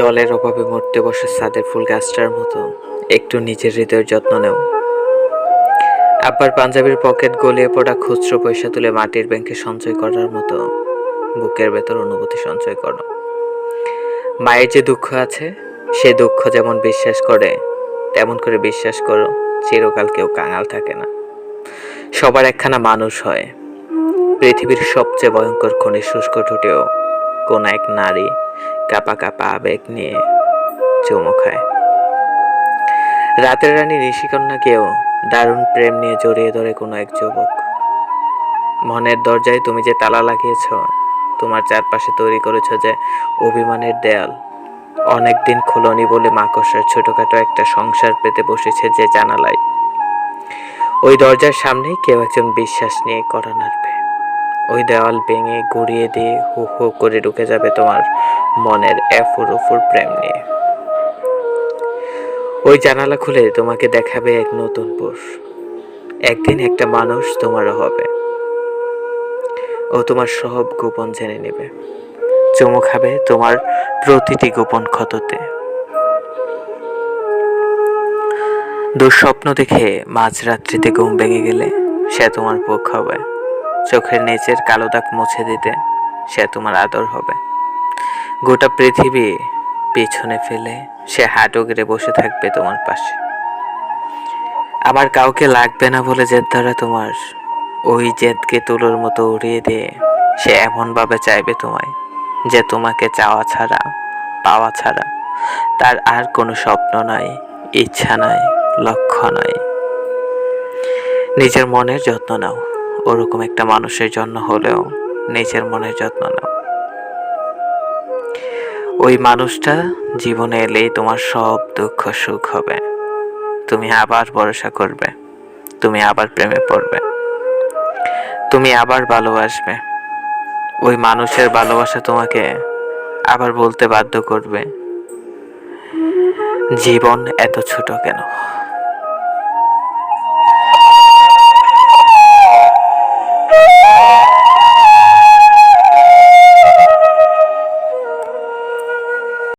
জলের অভাবে মরতে বসে সাদের ফুল গাছটার মতো। একটু নিজের হৃদয়ের যত্ন নেও। আব্বার পাঞ্জাবির পকেট গলিয়ে পড়া খুচরো পয়সা তুলে মাটির ব্যাংকে সঞ্চয় করার মতো। বুকের ভেতর অনুভূতি সঞ্চয় করো। মায়ের যে দুঃখ আছে, সে দুঃখ যেমন বিশ্বাস করে, তেমন করে বিশ্বাস করো, চিরকাল কেউ কাঙাল থাকে না। সবার একখানা মানুষ হয়। পৃথিবীর সবচেয়ে ভয়ঙ্কর খনি শুষ্ক ঠুটেও কোন এক নারী কাপা কাপা আবেগ নিয়ে চুমু খায়। রাতের রানী নিশিকন্যাকেও দারুণ প্রেম নিয়ে জড়িয়ে ধরে কোনো এক যুবক। মনের দরজায় তুমি যে তালা লাগিয়েছ, তোমার চারপাশে তৈরি করেছ যে অভিমানের দেয়াল, অনেকদিন খুলনি বলে মাকড়সার ছোটখাটো একটা সংসার পেতে বসেছে যে জানালায়। ওই দরজার সামনেই কেউ একজন বিশ্বাস নিয়ে করা নাড়বে ওই দেওয়াল ভেঙে গুড়িয়ে দিয়ে হু হু করে ঢুকে যাবে তোমার মনের এফুর উফুর প্রেম নিয়ে। ওই জানালা খুলে তোমাকে দেখাবে এক নতুন পুষ একদিন একটা মানুষ তোমারও হবে। ও তোমার সব গোপন জেনে নেবে। চুমু খাবে তোমার প্রতিটি গোপন ক্ষততে। দুঃস্বপ্ন দেখে মাঝরাত্রিতে ঘুম ভেঙে গেলে সে তোমার পক্ষ হবে। চোখের নিচের কালো দাগ মুছে দিতে সে তোমার আদর হবে। গোটা পৃথিবী পিছনে ফেলে সে হাঁটু গেড়ে বসে থাকবে তোমার পাশে। আবার কাউকে লাগবে না বলে জেদ ধরা তোমার। ওই জেদকে তুলোর মতো উড়িয়ে দিয়ে সে এমনভাবে চাইবে তোমায় যে তোমাকে চাওয়া ছাড়া, পাওয়া ছাড়া। তার আর কোনো স্বপ্ন নাই, ইচ্ছা নাই, লক্ষ্য নাই। নিজের মনের যত্ন নাও। ওরকম একটা মানুষের জন্য হলেও নিজের মনের যত্ন নাও। ওই মানুষটা জীবনে এলেই তোমার সব দুঃখ সুখ হবে। তুমি আবার ভরসা করবে। তুমি আবার প্রেমে পড়বে। তুমি আবার ভালোবাসবে। ওই মানুষের ভালোবাসা তোমাকে আবার বলতে বাধ্য করবে, জীবন এত ছোট কেন?